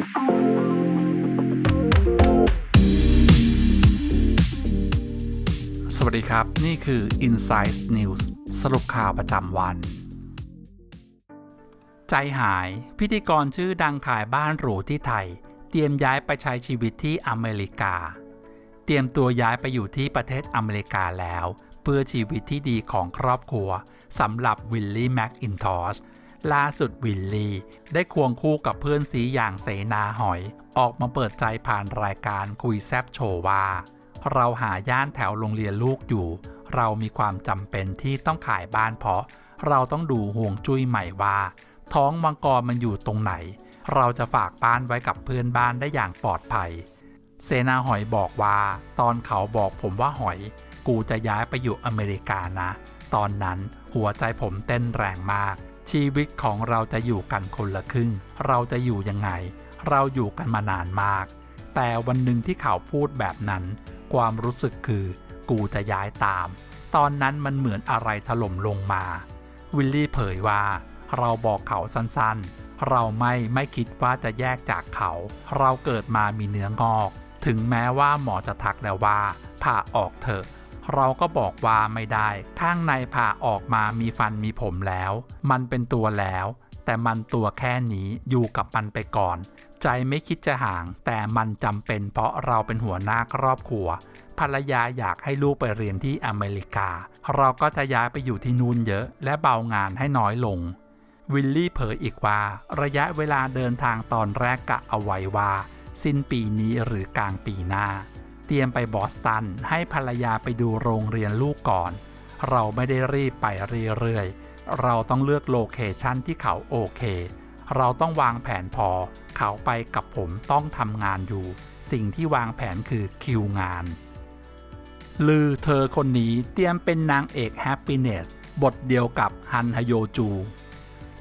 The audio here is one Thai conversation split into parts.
สวัสดีครับ นี่คือ Inside News สรุปข่าวประจำวัน ใจหายพิธีกรชื่อดังขายบ้านหรูที่ไทย เตรียมย้ายไปใช้ชีวิตที่อเมริกา เตรียมตัวย้ายไปอยู่ที่ประเทศอเมริกาแล้ว เพื่อชีวิตที่ดีของครอบครัวสำหรับวิลลี่แม็กอินทอช ล่าสุดวิลลี่ได้ควงคู่กับเพื่อนสีอย่างเสนาหอย ออกมาเปิดใจผ่านรายการคุยแซบโชว์ว่า เราหาย่านแถวโรงเรียนลูกอยู่ เรามีความจำเป็นที่ต้องขายบ้านเพราะ เราต้องดูห่วงจุ้ยใหม่ว่า ท้องมังกรมันอยู่ตรงไหน เราจะฝากบ้านไว้กับเพื่อนบ้านได้อย่างปลอดภัย เสนาหอยบอกว่า ตอนเขาบอกผมว่าหอย กูจะย้ายไปอยู่อเมริกานะ ตอนนั้นหัวใจผมเต้นแรงมาก ชีวิตของเราจะอยู่กันคนละครึ่ง เราจะอยู่ยังไง เราอยู่กันมานานมาก แต่วันหนึ่งที่เขาพูดแบบนั้น ความรู้สึกคือ กูจะย้ายตาม ตอนนั้นมันเหมือนอะไรถล่มลงมา วิลลี่เผยว่า เราบอกเขาสั้นๆ เราไม่ไม่คิดว่าจะแยกจากเขา เราเกิดมามีเนื้องอก ถึงแม้ว่าหมอจะทักแล้วว่าผ่าออกเถอะ เราก็บอกว่าไม่ได้ข้างในผ่าออกมามีฟันมีผมแล้ว มันเป็นตัวแล้ว แต่มันตัวแค่นี้อยู่กับมันไปก่อน ใจไม่คิดจะห่าง แต่มันจำเป็นเพราะเราเป็นหัวหน้าครอบครัว ภรรยาอยากให้ลูกไปเรียนที่อเมริกา เราก็จะย้ายไปอยู่ที่นู่นเยอะ และเบางานให้น้อยลงวิลลี่เผยอีกว่า ระยะเวลาเดินทางตอนแรกกะเอาไว้ว่า สิ้นปีนี้หรือกลางปีหน้า เตรียมไปบอสตัน ให้ภรรยาไปดูโรงเรียนลูกก่อน เราไม่ได้รีบไปเรื่อยๆ เราต้องเลือกโลเคชันที่เขาโอเค เราต้องวางแผนพอ เขาไปกับผมต้องทำงานอยู่ สิ่งที่วางแผนคือคิวงาน ลือเธอคนนี้เตรียมเป็นนางเอก Happiness บทเดียวกับฮันฮโยจู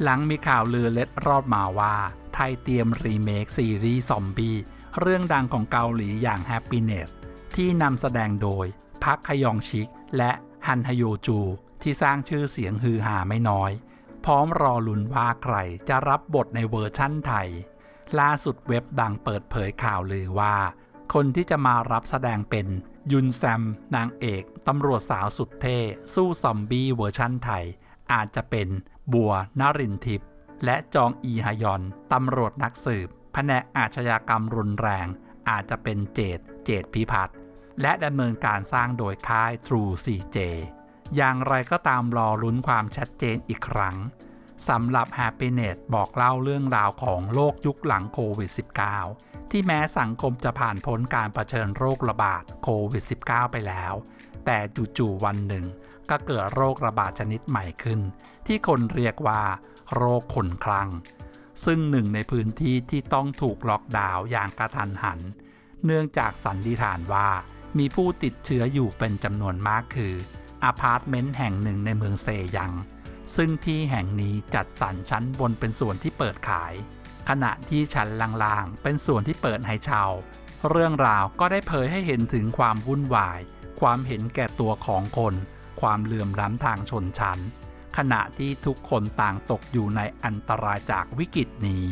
หลังมีข่าวลือเล็ดรอดมาว่า ไทยเตรียมรีเมคซีรีส์ซอมบี้เรื่องดังของเกาหลีอย่าง Happiness ที่นำแสดงโดยพักขยองชิก และฮันฮโยจู ที่สร้างชื่อเสียงฮือฮาไม่น้อย พร้อมรอลุ้นว่าใครจะรับบทในเวอร์ชั่นไทย ล่าสุดเว็บดังเปิดเผยข่าวลือว่า คนที่จะมารับแสดงเป็นยุนแซม นางเอกตำรวจสาวสุดเท่ สู้ซอมบี้เวอร์ชั่นไทย อาจจะเป็นบัวนรินทิพย์และจองอีฮยอนตำรวจนักสืบแผนกอาชญากรรมรุนแรง อาจจะเป็นเจดเจดพิพัฒน์ และดำเนินการสร้างโดยค่าย True CJ อย่างไรก็ตามรอลุ้นความชัดเจนอีกครั้งสำหรับ Happiness บอกเล่าเรื่องราวของโลกยุคหลังโควิด -19 ที่แม้สังคมจะผ่านพ้นการรเผชิญโรคระบาดโควิด -19 ไปแล้ว แต่จู่ๆวันหนึ่ง ก็เกิดโรคระบาดชนิดใหม่ขึ้น ที่คนเรียกว่า โรคคนคลั่ง ซึ่งหนึ่งในพื้นที่ที่ต้องถูกล็อกดาวน์อย่างกระทันหัน เนื่องจากสันนิษฐานว่า มีผู้ติดเชื้ออยู่เป็นจำนวนมากคืออพาร์ตเมนต์แห่งหนึ่งในเมืองเซยัง ซึ่งที่แห่งนี้จัดสรรชั้นบนเป็นส่วนที่เปิดขาย ขณะที่ชั้นล่างๆ เป็นส่วนที่เปิดให้เช่า เรื่องราวก็ได้เผยให้เห็นถึงความวุ่นวาย ความเห็นแก่ตัวของคน ความเหลื่อมล้ำทางชนชั้น ขณะที่ทุกคนต่างตกอยู่ในอันตรายจากวิกฤตนี้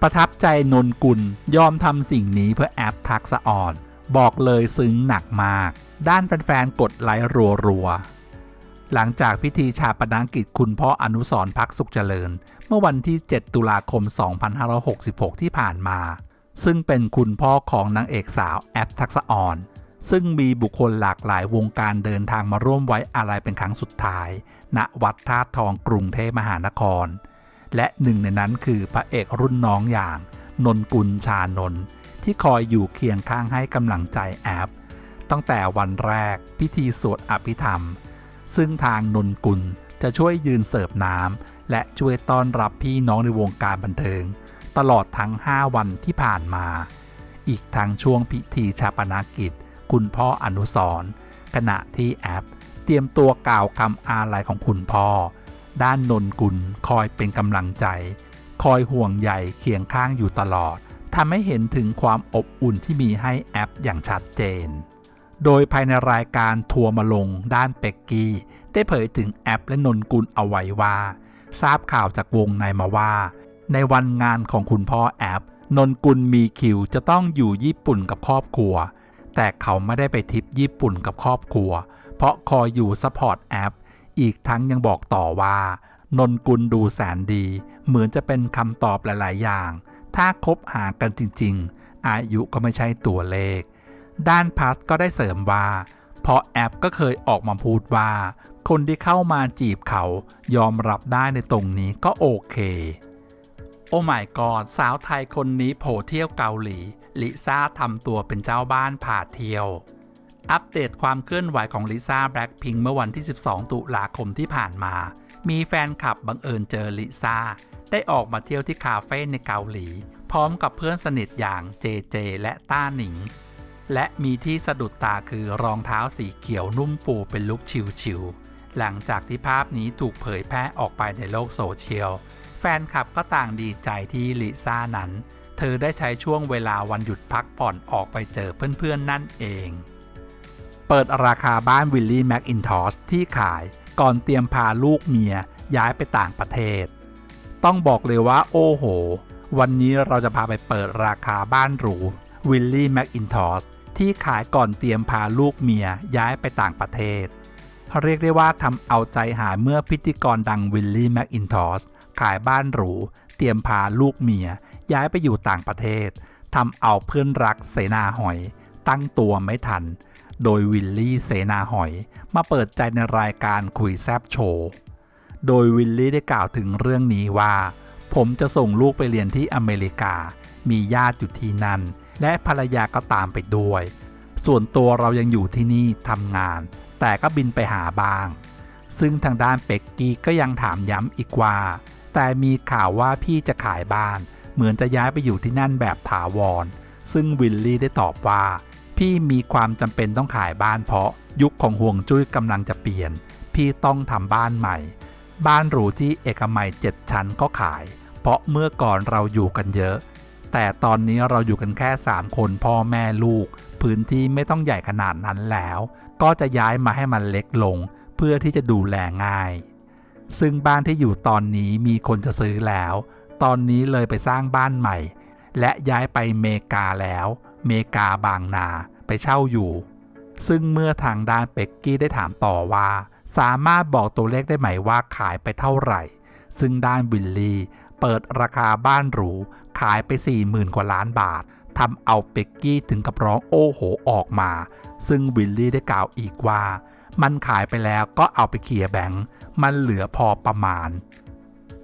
ประทับใจนนกุลยอมทำสิ่งนี้เพื่อแอปทักษะอ่อน บอกเลยซึ้งหนักมาก ด้านแฟนๆ กดไลค์รัวๆ หลังจากพิธีชาปนกิจคุณพ่ออนุสรณ์พักสุขเจริญ เมื่อวันที่ 7 ตุลาคม 2566 ที่ผ่านมา ซึ่งเป็นคุณพ่อของนางเอกสาวแอปทักษอ่อน ซึ่งมีบุคคลหลากหลายวงการเดินทางมาร่วมไว้อาลัยเป็นครั้งสุดท้าย ณ วัดธาตุทองกรุงเทพมหานคร และหนึ่งในนั้นคือพระเอกรุ่นน้องอย่าง นนกุลชานนท์ ที่คอยอยู่เคียงข้างให้กำลังใจแอป ตั้งแต่วันแรกพิธีสวดอภิธรรม ซึ่งทางนนกุลจะช่วยยืนเสิร์ฟน้ำและช่วยต้อนรับพี่น้องในวงการบันเทิง ตลอดทั้ง 5 วันที่ผ่านมา อีกทางช่วงพิธีชาปนกิจ คุณพ่ออนุสรณ์ขณะที่แอป เตรียมตัวกล่าวคำอาลัยของคุณพ่อ ด้านนนกุลคอยเป็นกำลังใจ คอยห่วงใยเคียงข้างอยู่ตลอด ทำให้เห็นถึงความอบอุ่นที่มีให้แอปอย่างชัดเจน โดยภายในรายการทัวร์มาลงด้านเป็กกี้ ได้เผยถึงแอปและนนกุลเอาไว้ว่า ทราบข่าวจากวงในมาว่า ในวันงานของคุณพ่อแอป นนกุลมีคิวจะต้องอยู่ญี่ปุ่นกับครอบครัว แต่เขาไม่ได้ไปทริปญี่ปุ่นกับครอบครัว เพราะคอยอยู่ซัพพอร์ตแอป อีกทั้งยังบอกต่อว่า นนกุลดูแสนดี เหมือนจะเป็นคำตอบหลาย ๆ อย่าง ถ้าคบหากันจริงๆ อายุก็ไม่ใช่ตัวเลข ด้านพัสก็ได้เสริมว่า เพราะแอปก็เคยออกมาพูดว่า คนที่เข้ามาจีบเขายอมรับได้ในตรงนี้ก็โอเค โอ้ไม่กอดสาวไทยคนนี้โผเที่ยวเกาหลี ลิซ่าทำตัวเป็นเจ้าบ้านผ่าเที่ยว อัปเดตความเคลื่อนไหวของลิซ่าแบล็คพิงเมื่อวันที่ 12 ตุลาคมที่ผ่านมา มีแฟนคลับบังเอิญเจอลิซ่า ได้ออกมาเที่ยวที่คาเฟ่ในเกาหลี พร้อมกับเพื่อนสนิทอย่างเจเจและต้าหนิง และมีที่สะดุดตาคือรองเท้าสีเขียวนุ่มฟูเป็นลุคชิวๆหลังจากที่ภาพนี้ถูกเผยแพร่ออกไปในโลกโซเชียล แฟนคลับก็ต่างดีใจที่ลิซ่านั้น เธอได้ใช้ช่วงเวลาวันหยุดพักผ่อนออกไปเจอเพื่อนๆนั่นเองเปิดราคาบ้านวิลลี่แม็กอินทอสที่ขายก่อนเตรียมพาลูกเมียย้ายไปต่างประเทศ ต้องบอกเลยว่าโอ้โห วันนี้เราจะพาไปเปิดราคาบ้านหรูวิลลี่แม็กอินทอสที่ขายก่อนเตรียมพาลูกเมียย้ายไปต่างประเทศ เรียกได้ว่าทำเอาใจหายเมื่อพิธีกรดังวิลลี่แม็กอินทอสขายบ้านหรู เตรียมพาลูกเมีย ย้ายไปอยู่ต่างประเทศทำเอาเพื่อนรักเสนาหอย ตั้งตัวไม่ทัน โดยวิลลี่เสนาหอย มาเปิดใจในรายการคุยแซบโชว์ โดยวิลลี่ได้กล่าวถึงเรื่องนี้ว่า ผมจะส่งลูกไปเรียนที่อเมริกา มีญาติอยู่ที่นั่น และภรรยาก็ตามไปด้วย ส่วนตัวเรายังอยู่ที่นี่ทำงาน แต่ก็บินไปหาบ้าง ซึ่งทางด้านเป็กกี้ก็ยังถามย้ำอีกว่า แต่มีข่าวว่าพี่จะขายบ้าน เหมือนจะย้ายไปอยู่ที่นั่นแบบถาวร ซึ่งวิลลี่ได้ตอบว่า พี่มีความจำเป็นต้องขายบ้านเพราะยุคของห่วงจุ้ยกำลังจะเปลี่ยน พี่ต้องทำบ้านใหม่ บ้านหรูที่เอกมัยเจ็ดชั้นก็ขาย เพราะเมื่อก่อนเราอยู่กันเยอะ แต่ตอนนี้เราอยู่กันแค่ 3 คนพ่อแม่ลูก พื้นที่ไม่ต้องใหญ่ขนาดนั้นแล้ว ก็จะย้ายมาให้มันเล็กลง เพื่อที่จะดูแลง่าย ซึ่งบ้านที่อยู่ตอนนี้มีคนจะซื้อแล้ว ตอนนี้เลยไปสร้างบ้านใหม่ และย้ายไปเมกาแล้ว เมกาบางนาไปเช่าอยู่ ซึ่งเมื่อทางด้านเป็กกี้ได้ถามต่อว่า สามารถบอกตัวเลขได้ไหมว่าขายไปเท่าไหร่ ซึ่งด้านวิลลี่เปิดราคาบ้านหรู ขายไป 40,000 กว่าล้านบาททำเอาเป็กกี้ถึงกับร้องโอ้โหออกมา ซึ่งวิลลี่ได้กล่าวอีกว่า มันขายไปแล้วก็เอาไปเคลียร์แบงค์มันเหลือพอประมาณ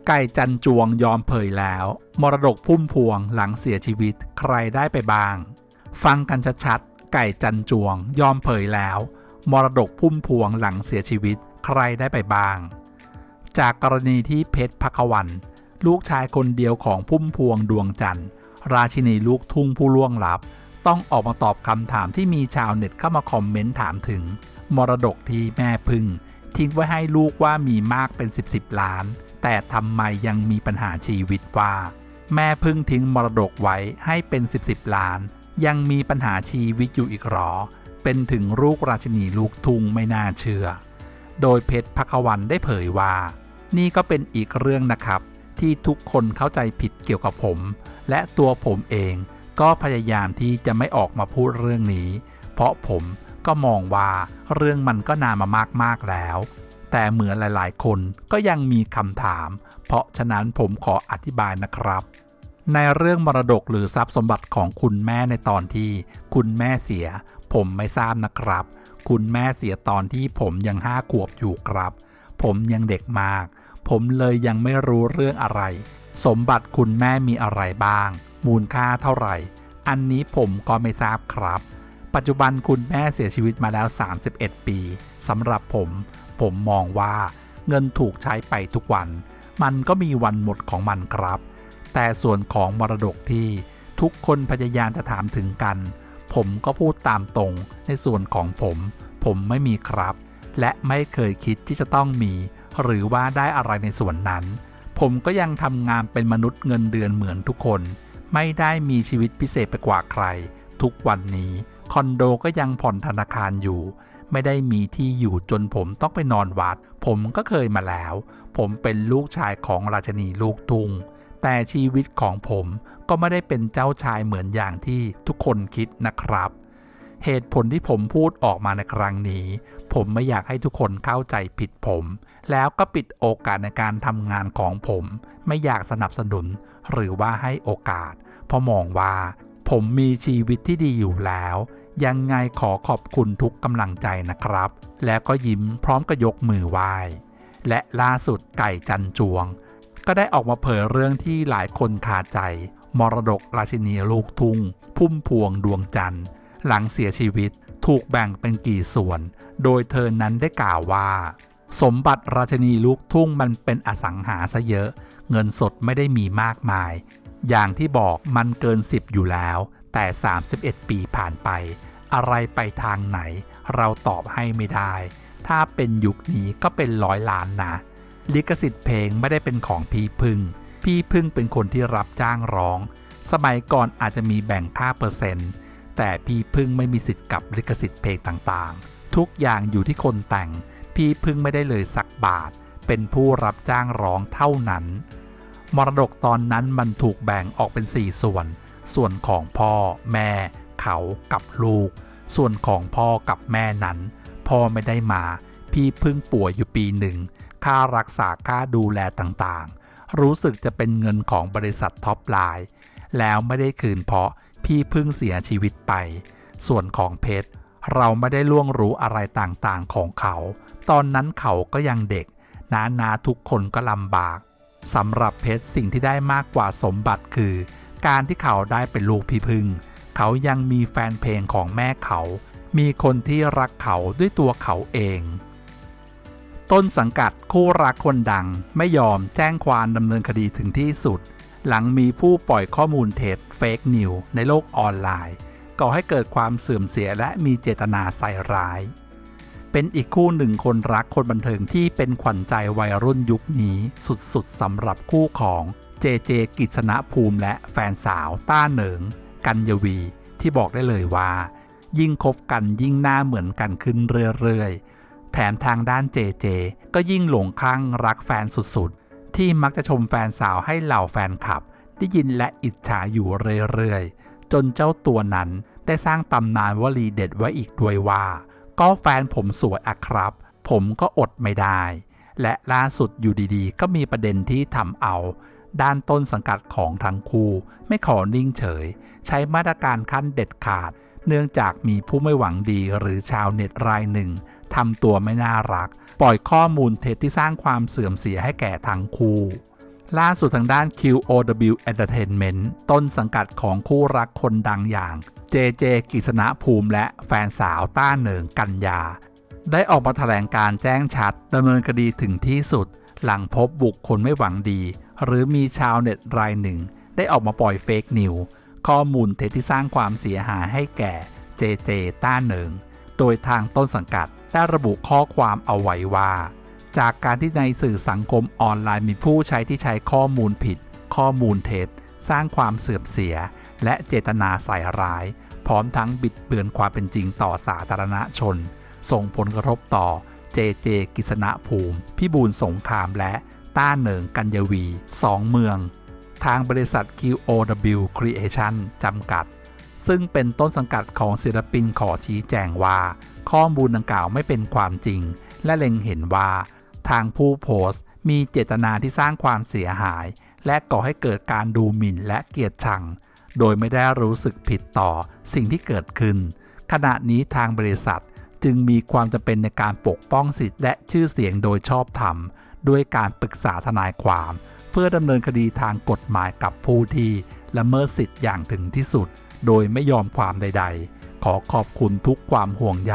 ไก่จันจวงยอมเผยแล้ว มรดกพุ่มพวงหลังเสียชีวิตใครได้ไปบ้าง ฟังกันชัดๆไก่จันจวงยอมเผยแล้ว มรดกพุ่มพวงหลังเสียชีวิตใครได้ไปบ้าง จากกรณีที่เพชรพักวัน ลูกชายคนเดียวของพุ่มพวงดวงจันทร์ ราชินีลูกทุ่งผู้ล่วงลับ ต้องออกมาตอบคำถามที่มีชาวเน็ตเข้ามาคอมเมนต์ถามถึง มรดกที่แม่พึ่ง ทิ้งไว้ให้ลูกว่ามีมากเป็น 10บสล้าน แต่ทำไมยังมีปัญหาชีวิตว่า แม่พึ่งทิ้งมรดกไว้ให้เป็น 10บสล้าน ยังมีปัญหาชีวิตอยู่อีกหรอ เป็นถึงลูกราชินีลูกทุ่งไม่น่าเชื่อ โดยเพชรพักวันได้เผยว่า นี่ก็เป็นอีกเรื่องนะครับ ที่ทุกคนเข้าใจผิดเกี่ยวกับผม และตัวผมเองก็พยายามที่จะไม่ออกมาพูดเรื่องนี้ เพราะผมก็มองว่าเรื่องมันก็นานมามากๆแล้ว แต่เหมือนหลายๆ คนก็ยังมีคำถาม เพราะฉะนั้นผมขออธิบายนะครับ ในเรื่องมรดกหรือทรัพย์สมบัติของคุณแม่ในตอนที่คุณแม่เสีย ผมไม่ทราบนะครับ คุณแม่เสียตอนที่ผมยังห้าขวบอยู่ครับ ผมยังเด็กมาก ผมเลยยังไม่รู้เรื่องอะไร สมบัติคุณแม่มีอะไรบ้าง มูลค่าเท่าไหร่ อันนี้ผมก็ไม่ทราบครับ ปัจจุบันคุณแม่เสียชีวิตมาแล้ว 31 ปีสำหรับผม ผมมองว่าเงินถูกใช้ไปทุกวัน มันก็มีวันหมดของมันครับ แต่ส่วนของมรดกที่ทุกคนพยายามจะถามถึงกัน ผมก็พูดตามตรงในส่วนของผม ผมไม่มีครับ และไม่เคยคิดที่จะต้องมี หรือว่าได้อะไรในส่วนนั้น ผมก็ยังทำงานเป็นมนุษย์เงินเดือนเหมือนทุกคน ไม่ได้มีชีวิตพิเศษไปกว่าใคร ทุกวันนี้คอนโดก็ยังผ่อนธนาคารอยู่ ไม่ได้มีที่อยู่จนผมต้องไปนอนวัด ผมก็เคยมาแล้ว ผมเป็นลูกชายของราชนีลูกทุงแต่ชีวิตของผม ก็ไม่ได้เป็นเจ้าชายเหมือนอย่างที่ทุกคนคิดนะครับ เหตุผลที่ผมพูดออกมาในครั้งนี้ ผมไม่อยากให้ทุกคนเข้าใจผิดผม แล้วก็ปิดโอกาสในการทำงานของผม ไม่อยากสนับสนุน หรือว่าให้โอกาส เพราะมองว่า ผมมีชีวิตที่ดีอยู่แล้ว ยังไงขอขอบคุณทุกกำลังใจนะครับ แล้วก็ยิ้มพร้อมกับยกมือไหว้และล่าสุดไก่จันจวง ก็ได้ออกมาเผยเรื่องที่หลายคนคาใจ มรดกราชินีลูกทุ่งพุ่มพวงดวงจันทร์ หลังเสียชีวิตถูกแบ่งเป็นกี่ส่วน โดยเธอนั้นได้กล่าวว่า สมบัติราชินีลูกทุ่งมันเป็นอสังหาซะเยอะ เงินสดไม่ได้มีมากมาย อย่างที่บอกมันเกิน 10 อยู่แล้ว แต่ 31 ปีผ่านไป อะไรไปทางไหน เราตอบให้ไม่ได้ ถ้าเป็นยุคนี้ก็เป็นร้อยล้านนะ ลิขสิทธิ์เพลงไม่ได้เป็นของพีพึ่ง พี่พึ่งเป็นคนที่รับจ้างร้อง สมัยก่อนอาจจะมีแบ่งค่าเปอร์เซ็นต์ แต่พี่พึ่งไม่มีสิทธิ์กับลิขสิทธิ์เพลงต่างๆ ทุกอย่างอยู่ที่คนแต่ง พี่พึ่งไม่ได้เลยสักบาท เป็นผู้รับจ้างร้องเท่านั้น มรดกตอนนั้นมันถูกแบ่งออกเป็น 4 ส่วน ส่วนของพ่อ แม่ เขากับลูก ส่วนของพ่อกับแม่นั้น พ่อไม่ได้มา พี่พึ่งป่วยอยู่ปีหนึ่ง ค่ารักษาค่าดูแลต่างๆ รู้สึกจะเป็นเงินของบริษัทท็อปไลน์แล้วไม่ได้คืนเพราะพี่เพึ่งเสียชีวิตไป ส่วนของเพชรเราไม่ได้ล่วงรู้อะไรต่างๆของเขา ตอนนั้นเขาก็ยังเด็ก นานาทุกคนก็ลำบากสำหรับเพชรสิ่งที่ได้มากกว่าสมบัติคือ การที่เขาได้เป็นลูกพี่พึ่ง เขายังมีแฟนเพลงของแม่เขา มีคนที่รักเขาด้วยตัวเขาเอง ต้นสังกัดคู่รักคนดัง ไม่ยอมแจ้งความดำเนินคดีถึงที่สุด หลังมีผู้ปล่อยข้อมูลเท็จเฟกนิวในโลกออนไลน์ก่อให้เกิดความเสื่อมเสียและมีเจตนาใส่ร้าย เป็นอีกคู่หนึ่งคนรักคนบันเทิงที่เป็นขวัญใจวัยรุ่นยุคนี้สุดๆสำหรับคู่ของเจเจกิษณภูมิและแฟนสาวต้าเหนิง กัญญวี ที่บอกได้เลยว่า ยิ่งคบกันยิ่งหน้าเหมือนกันขึ้นเรื่อยๆ แถมทางด้านเจเจ ก็ยิ่งหลงคลั่งรักแฟนสุดๆ ที่มักจะชมแฟนสาวให้เหล่าแฟนคลับ ได้ยินและอิจฉาอยู่เรื่อยๆ จนเจ้าตัวนั้นได้สร้างตำนานวลีเด็ดไว้อีกด้วยว่า ก็แฟนผมสวยอะครับ ผมก็อดไม่ได้ และล่าสุดอยู่ดีๆ ก็มีประเด็นที่ทำเอา ด้านต้นสังกัดของทั้งคู่ ไม่ขอนิ่งเฉย ใช้มาตรการขั้นเด็ดขาด เนื่องจากมีผู้ไม่หวังดีหรือชาวเน็ตรายหนึ่ง ทำตัวไม่น่ารัก ปล่อยข้อมูลเท็จที่สร้างความเสื่อมเสียให้แก่ทั้งคู่ ล่าสุดทางด้าน QOW Entertainment ต้นสังกัดของคู่รักคนดังอย่างเจเจกิษณภูมิและแฟนสาวต้าเหนิงกัญญาได้ออกมาแถลงการแจ้งชัดดำเนินคดีถึงที่สุด หลังพบบุคคลไม่หวังดี หรือมีชาวเน็ตรายหนึ่ง ได้ออกมาปล่อยเฟกนิวข้อมูลเท็จที่สร้างความเสียหายให้แก่เจเจต้าเหนิง โดยทางต้นสังกัดได้ระบุข้อความเอาไว้ว่า จากการที่ในสื่อสังคมออนไลน์มีผู้ใช้ที่ใช้ข้อมูลผิด ข้อมูลเท็จ สร้างความเสื่อมเสีย และเจตนาใส่ร้าย พร้อมทั้งบิดเบือนความเป็นจริงต่อสาธารณชน ส่งผลกระทบต่อเจเจกิษณภูมิ พิบูลสงครามและต้าเหนิงกัญญวีสองเมือง ทางบริษัท QOW Creation จำกัด ซึ่งเป็นต้นสังกัดของศิลปินขอชี้แจงว่า ข้อมูลดังกล่าวไม่เป็นความจริง และเล็งเห็นว่า ทางผู้โพสต์มีเจตนาที่สร้างความเสียหาย และก่อให้เกิดการดูหมิ่นและเกลียดชัง โดยไม่ได้รู้สึกผิดต่อสิ่งที่เกิดขึ้น ขณะนี้ทางบริษัทจึงมีความจำเป็นในการปกป้องสิทธิและชื่อเสียงโดยชอบธรรม ด้วยการปรึกษาทนายความ เพื่อดำเนินคดีทางกฎหมายกับผู้ที่ละเมิดสิทธิ์อย่างถึงที่สุด โดยไม่ยอมความใด ๆ ขอขอบคุณทุกความห่วงใย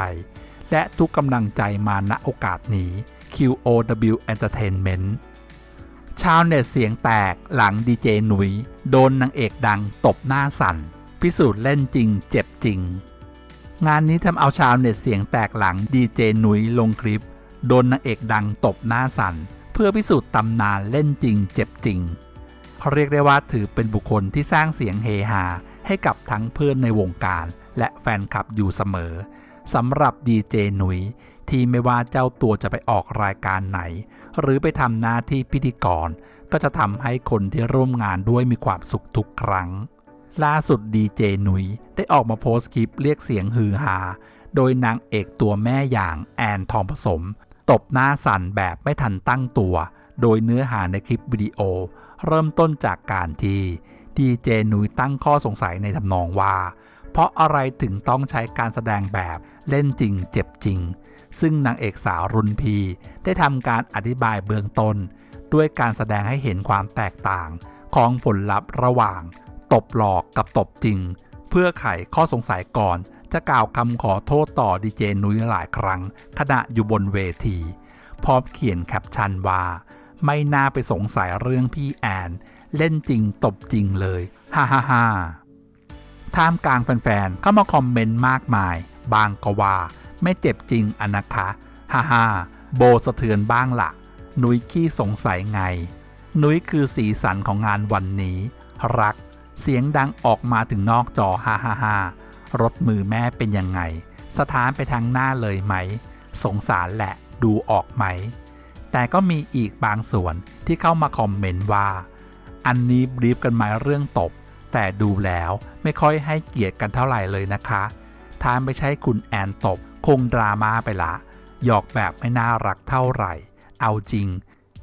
และทุกกำลังใจมาณโอกาสนี้ QOW Entertainment ชาวเน็ตเสียงแตกหลังดีเจหนุย โดนนางเอกดังตบหน้าสั่น พิสูจน์เล่นจริงเจ็บจริง งานนี้ทำเอาชาวเน็ตเสียงแตกหลังดีเจหนุยลงคลิป โดนนางเอกดังตบหน้าสั่น เพื่อพิสูจน์ตำนานเล่นจริงเจ็บจริงเรียกได้ว่าถือเป็นบุคคลที่สร้างเสียงเฮฮา ให้กับทั้งเพื่อนในวงการ และแฟนคลับอยู่เสมอสำหรับดีเจหนุยที่ไม่ว่าเจ้าตัวจะไปออกรายการไหน หรือไปทำหน้าที่พิธีกร ก็จะทำให้คนที่ร่วมงานด้วยมีความสุขทุกครั้ง ล่าสุดดีเจหนุยได้ออกมาโพสต์คลิปเรียกเสียงฮือฮาโดยนางเอกตัวแม่อย่างแอนทองผสม ตบหน้าสั่นแบบไม่ทันตั้งตัว โดยเนื้อหาในคลิปวิดีโอ เริ่มต้นจากการที่ ดีเจนุยตั้งข้อสงสัยในทำนองว่า เพราะอะไรถึงต้องใช้การแสดงแบบเล่นจริงเจ็บจริง ซึ่งนางเอกสาวรุนพี ได้ทำการอธิบายเบื้องต้น ด้วยการแสดงให้เห็นความแตกต่าง ของผลลัพธ์ระหว่าง ตบหลอกกับตบจริง เพื่อไขข้อสงสัยก่อนจะกล่าวคำขอโทษต่อดีเจนุ้ยหลายครั้ง ขณะอยู่บนเวที พร้อมเขียนแคปชั่นว่า ไม่น่าไปสงสัยเรื่องพี่แอน เล่นจริงตบจริงเลยฮ่าฮ่าฮ่าท่ามกลางแฟนๆเข้ามาคอมเมนต์มากมาย บางก็ว่า ไม่เจ็บจริงอะนะคะฮ่าฮ่าโบสะเทือนบ้างละนุ้ยขี้สงสัยไง นุ้ยคือสีสันของงานวันนี้ รัก เสียงดังออกมาถึงนอกจอฮ่าฮ่าฮ่ารถมือแม่เป็นยังไง สถานไปทางหน้าเลยไหม สงสารแหละดูออกไหม แต่ก็มีอีกบางส่วนที่เข้ามาคอมเมนต์ว่า อันนี้บรีฟกันมาเรื่องตบ แต่ดูแล้วไม่ค่อยให้เกียรติกันเท่าไหร่เลยนะคะถ้าไม่ใช่คุณแอนตบ คงดราม่าไปละ หยอกแบบไม่น่ารักเท่าไหร่ เอาจริง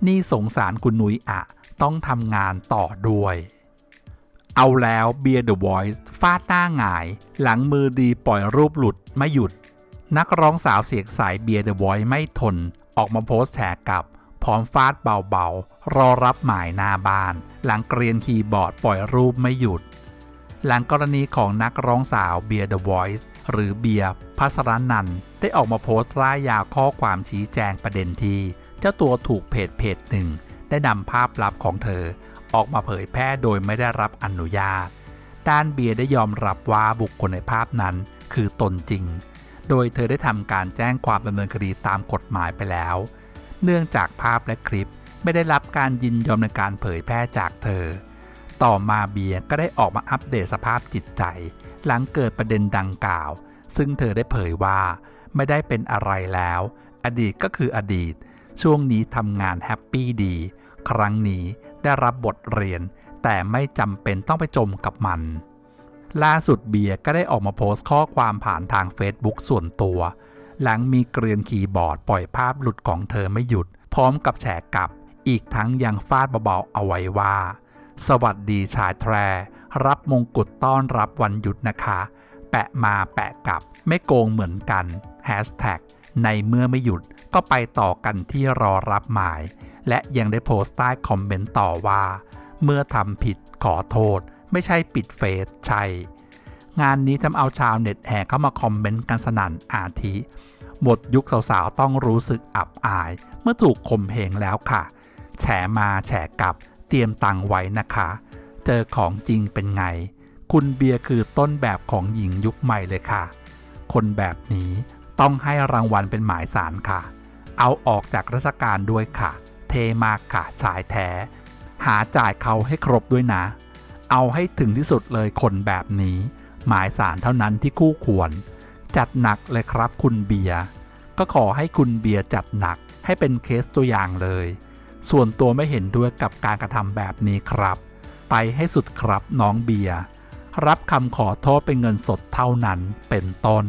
นี่สงสารคุณนุ้ยอะ ต้องทำงานต่อด้วย เอาแล้วเบียร์เดอะ Voice ฟาดหน้าหงาย หลังมือดีปล่อยรูปหลุดไม่หยุด นักร้องสาวเสียงสายเบียร์เดอะ Voice ไม่ทน ออกมาโพสต์แฉกับ พร้อมฟาดเบาๆ รอรับหมายหน้าบ้าน หลังเกรียนคีย์บอร์ดปล่อยรูปไม่หยุด หลังกรณีของนักร้องสาวเบียร์เดอะ Voice หรือเบียร์พัสรนันได้ออกมาโพสต์ร่ายยาวข้อความชี้แจงประเด็นที่ เจ้าตัวถูกเพจเพจหนึ่ง ได้นำภาพลับของเธอ ออกมาเผยแพร่โดยไม่ได้รับอนุญาต ด้านเบียร์ได้ยอมรับว่าบุคคลในภาพนั้นคือตนจริง โดยเธอได้ทำการแจ้งความดำเนินคดีตามกฎหมายไปแล้ว เนื่องจากภาพและคลิป ไม่ได้รับการยินยอมในการเผยแพร่จากเธอ ต่อมาเบียร์ก็ได้ออกมาอัปเดตสภาพจิตใจ หลังเกิดประเด็นดังกล่าว ซึ่งเธอได้เผยว่า ไม่ได้เป็นอะไรแล้ว อดีตก็คืออดีต ช่วงนี้ทำงานแฮปปี้ดี ครั้งนี้ได้รับบทเรียน แต่ไม่จำเป็นต้องไปจมกับมัน ล่าสุดเบียร์ก็ได้ออกมาโพสต์ข้อความผ่านทาง Facebook ส่วนตัว หลังมีเกรียนคีย์บอร์ดปล่อยภาพหลุดของเธอไม่หยุด พร้อมกับแฉกลับ อีกทั้งยังฟาดเบาๆเอาไว้ว่า สวัสดีชายแทร รับมงกุฎต้อนรับวันหยุดนะคะ แปะมาแปะกลับ ไม่โกงเหมือนกันแฮชแท็กในเมื่อไม่หยุดก็ไปต่อกันที่รอรับหมาย และยังได้โพสต์ใต้คอมเมนต์ต่อว่า เมื่อทำผิดขอโทษ ไม่ใช่ปิดเฟซใช่งานนี้ทำเอาชาวเน็ตแห่เข้ามาคอมเมนต์กันสนั่นอาทิหมดยุคสาวๆ ต้องรู้สึกอับอาย เมื่อถูกข่มเหงแล้วค่ะ แฉมาแฉกลับ เตรียมตังไว้นะคะ เจอของจริงเป็นไง คุณเบียร์คือต้นแบบของหญิงยุคใหม่เลยค่ะ คนแบบนี้ต้องให้รางวัลเป็นหมายสารค่ะ เอาออกจากราชการด้วยค่ะ เทมากค่ะชายแท้ หาจ่ายเขาให้ครบด้วยนะ เอาให้ถึงที่สุดเลยคนแบบนี้ หมายสารเท่านั้นที่คู่ควร จัดหนักเลยครับคุณเบียร์ก็ขอให้คุณเบียร์จัดหนักให้เป็นเคสตัวอย่างเลย ส่วนตัวไม่เห็นด้วยกับการกระทำแบบนี้ครับ ไปให้สุดครับน้องเบียร์รับคำขอโทษเป็นเงินสดเท่านั้นเป็นต้น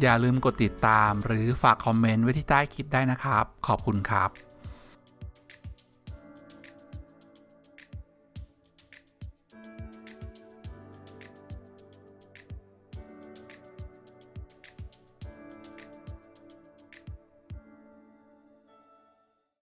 อย่าลืมกดติดตามหรือฝากคอมเมนต์ไว้ที่ใต้คลิปได้นะครับ ขอบคุณครับ